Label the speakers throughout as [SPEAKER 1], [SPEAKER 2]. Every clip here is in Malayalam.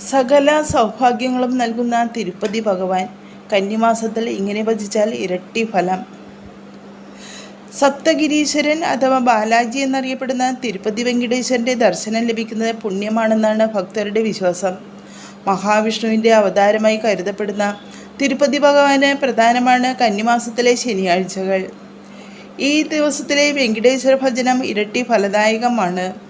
[SPEAKER 1] സകല സൗഭാഗ്യങ്ങളും നൽകുന്ന തിരുപ്പതി ഭഗവാൻ കന്നിമാസത്തിൽ ഇങ്ങനെ ഭജിച്ചാൽ ഇരട്ടി ഫലം. സപ്തഗിരീശ്വരൻ അഥവാ ബാലാജി എന്നറിയപ്പെടുന്ന തിരുപ്പതി വെങ്കടേശ്വരന്റെ ദർശനം ലഭിക്കുന്നത് പുണ്യമാണെന്നാണ് ഭക്തരുടെ വിശ്വാസം. മഹാവിഷ്ണുവിന്റെ അവതാരമായി കരുതപ്പെടുന്ന തിരുപ്പതി ഭഗവാന് പ്രധാനമാണ് കന്നിമാസത്തിലെ ശനിയാഴ്ചകൾ. ഈ ദിവസത്തിലെ വെങ്കടേശ്വര ഭജനം ഇരട്ടി ഫലദായകമാണ്.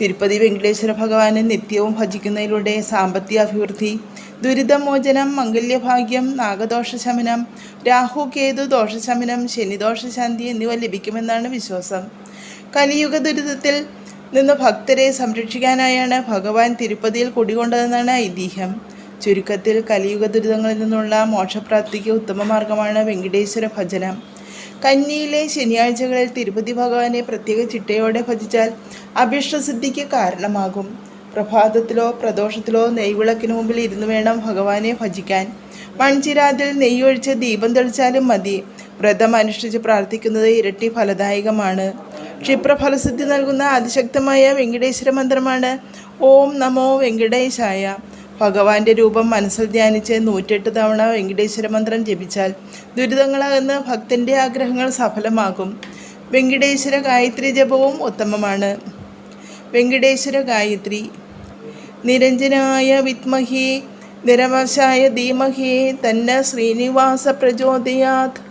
[SPEAKER 1] തിരുപ്പതി വെങ്കടേശ്വര ഭഗവാനെ നിത്യവും ഭജിക്കുന്നതിലൂടെ സാമ്പത്തിക അഭിവൃദ്ധി ദുരിതമോചനം മംഗല്യഭാഗ്യം നാഗദോഷശമനം രാഹു കേതു ദോഷശമനം ശനിദോഷശാന്തി എന്നിവ ലഭിക്കുമെന്നാണ് വിശ്വാസം. കലിയുഗ ദുരിതത്തിൽ നിന്ന് ഭക്തരെ സംരക്ഷിക്കാനായാണ് ഭഗവാൻ തിരുപ്പതിയിൽ കുടികൊണ്ടതെന്നാണ് ഐതിഹ്യം. ചുരുക്കത്തിൽ കലിയുഗ ദുരിതങ്ങളിൽ നിന്നുള്ള മോക്ഷപ്രാപ്തിക്ക് ഉത്തമ മാർഗമാണ് വെങ്കടേശ്വര ഭജനം. കന്നിയിലെ ശനിയാഴ്ചകളിൽ തിരുപ്പതി ഭഗവാനെ പ്രത്യേക ചിട്ടയോടെ ഭജിച്ചാൽ അഭിഷ്ടസിദ്ധിക്ക് കാരണമാകും. പ്രഭാതത്തിലോ പ്രദോഷത്തിലോ നെയ്വിളക്കിന് മുമ്പിൽ ഇരുന്ന് വേണം ഭഗവാനെ ഭജിക്കാൻ. മൺചിരാതിൽ നെയ്യൊഴിച്ച് ദീപം തെളിച്ചാലും മതി. വ്രതം അനുഷ്ഠിച്ച് പ്രാർത്ഥിക്കുന്നത് ഇരട്ടി ഫലദായകമാണ്. ക്ഷിപ്രഫലസിദ്ധി നൽകുന്ന അതിശക്തമായ വെങ്കടേശ്വര മന്ത്രമാണ് ഓം നമോ വെങ്കടേശായ. ഭഗവാന്റെ രൂപം മനസ്സിൽ ധ്യാനിച്ച് നൂറ്റെട്ട് തവണ വെങ്കടേശ്വര മന്ത്രം ജപിച്ചാൽ ദുരിതങ്ങളാകുന്ന ഭക്തന്റെ ആഗ്രഹങ്ങൾ സഫലമാകും. വെങ്കടേശ്വര ഗായത്രി ജപവും ഉത്തമമാണ്. വെങ്കടേശ്വര ഗായത്രി നിരഞ്ജനായ വിത്മഹി നിരവശായ ധീമഹി തന്ന ശ്രീനിവാസ പ്രചോദയാത്.